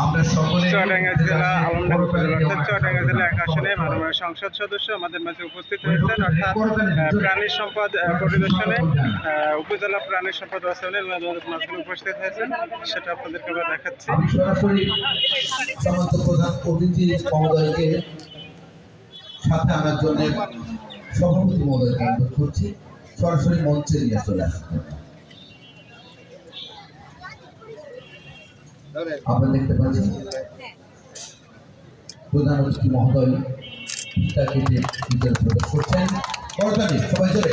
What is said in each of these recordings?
আমরা সকলে চুয়াডাঙ্গা জেলা আলমডাঙ্গা উপজেলা অর্থাৎ চুয়াডাঙ্গা জেলা এক আসনে সংসদ সদস্য আমাদের মাঝে উপস্থিত হয়েছেন অর্থাৎ প্রাণী সম্পদ পরিদর্শনে উপজেলা প্রাণী সম্পদ মাঝখানে উপস্থিত হয়েছেন। সেটা আপনাদেরকে আমরা দেখাচ্ছি। সরাসরি প্রধান অতিথি মহোদয়কে সাথে আনার জন্য সভাপতি মহোদয়কে অনুরোধ করছি। সরাসরি মঞ্চে নিয়ে চলে আসতে আপনারা দেখতে পাচ্ছেন প্রধান অতিথি মহোদয় তাকে বিজয় প্রদান করছেন। করতালি সবাই চলে।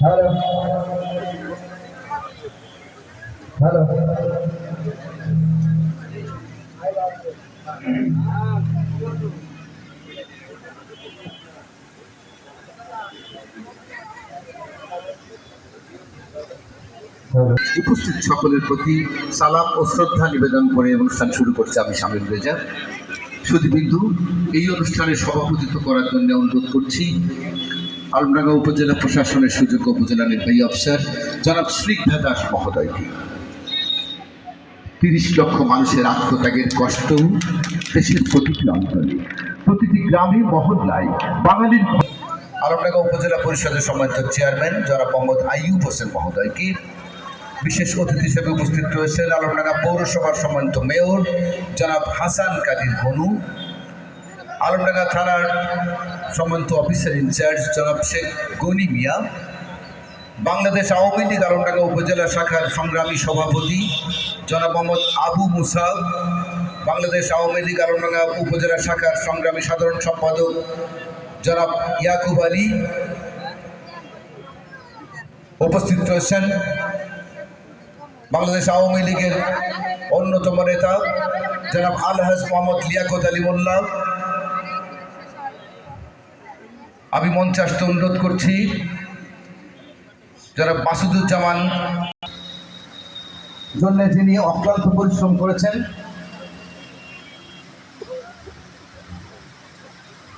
হ্যালো। হ্যালো। উপস্থিত সকলের প্রতি সালাম ও শ্রদ্ধা নিবেদন করে অনুষ্ঠান শুরু করছে আমি শামীম রেজা। সুদীবিন্দু এই অনুষ্ঠানে সভাপতিত্ব করার জন্য অনুরোধ করছি। আলমডাঙ্গা উপজেলা প্রশাসনের সুযোগ্য উপজেলা নির্বাহী অফিসার জনাব স্নিগ্ধা দাস মহোদয়কে। তিরিশ লক্ষ মানুষের আত্মত্যাগের কষ্ট, দেশের প্রতিটি অঞ্চলে প্রতিটি গ্রামে মহল্লায় বাঙালির আলমডাঙ্গা উপজেলা পরিষদের সম্মানিত চেয়ারম্যান জনাব মোহাম্মদ আইয়ুব হোসেন মহোদয়কে বিশেষ অতিথি হিসেবে উপস্থিত রয়েছেন আলমডাঙ্গা পৌরসভার সম্মানিত মেয়র জনাব হাসান কাদির বনু আলমডাঙ্গা থানার সম্মানিত অফিসার ইনচার্জ জনাব শেখ গনি মিয়া, বাংলাদেশ আওয়ামী লীগ আলমডাঙ্গা উপজেলা শাখার সংগ্রামী সভাপতি জনাব মোহাম্মদ আবু মুসাব বাংলাদেশ আওয়ামী লীগ আলমডাঙ্গা উপজেলা শাখার সংগ্রামী সাধারণ সম্পাদক জনাব ইয়াকুব আলী উপস্থিত রয়েছেন। বাংলাদেশ আওয়ামী লীগের অন্যতম নেতা জনাব আলহাজ মোহাম্মদ লিয়াকত আলী মোল্লা। আমি মঞ্চে আসতে অনুরোধ করছি যারা মাসুদুজ্জামান। জন্য যিনি অক্লান্ত পরিশ্রম করেছেন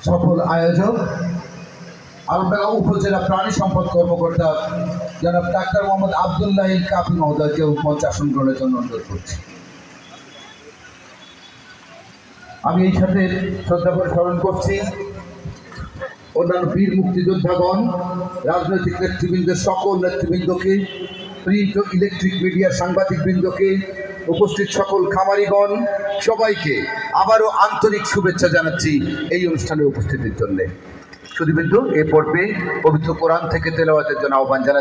সফল আয়োজক। আলমডাঙ্গা উপজেলা প্রাণী সম্পদ কর্মকর্তা জনাব ডাক্তার মোহাম্মদ আবদুল্লাহ কাফি মহোদয়কেও মঞ্চে আসন গ্রহণের জন্য অনুরোধ করছি। আমি এই সাথে শ্রদ্ধা করে স্মরণ করছি, অন্যান্য বীর মুক্তিযোদ্ধাগণ, রাজনৈতিক নেতৃবৃন্দের সকল নেতৃবৃন্দকে প্রিন্ট ইলেকট্রিক সাংবাদিক বৃন্দকে উপস্থিত সকল খামারিগণ, সবাইকে আবারও আন্তরিক শুভেচ্ছা জানাচ্ছি এই অনুষ্ঠানে উপস্থিতির জন্য। বিন্দু এ পর্বে পবিত্র কোরআন থেকে তেলাওয়াতের জন্য আহ্বান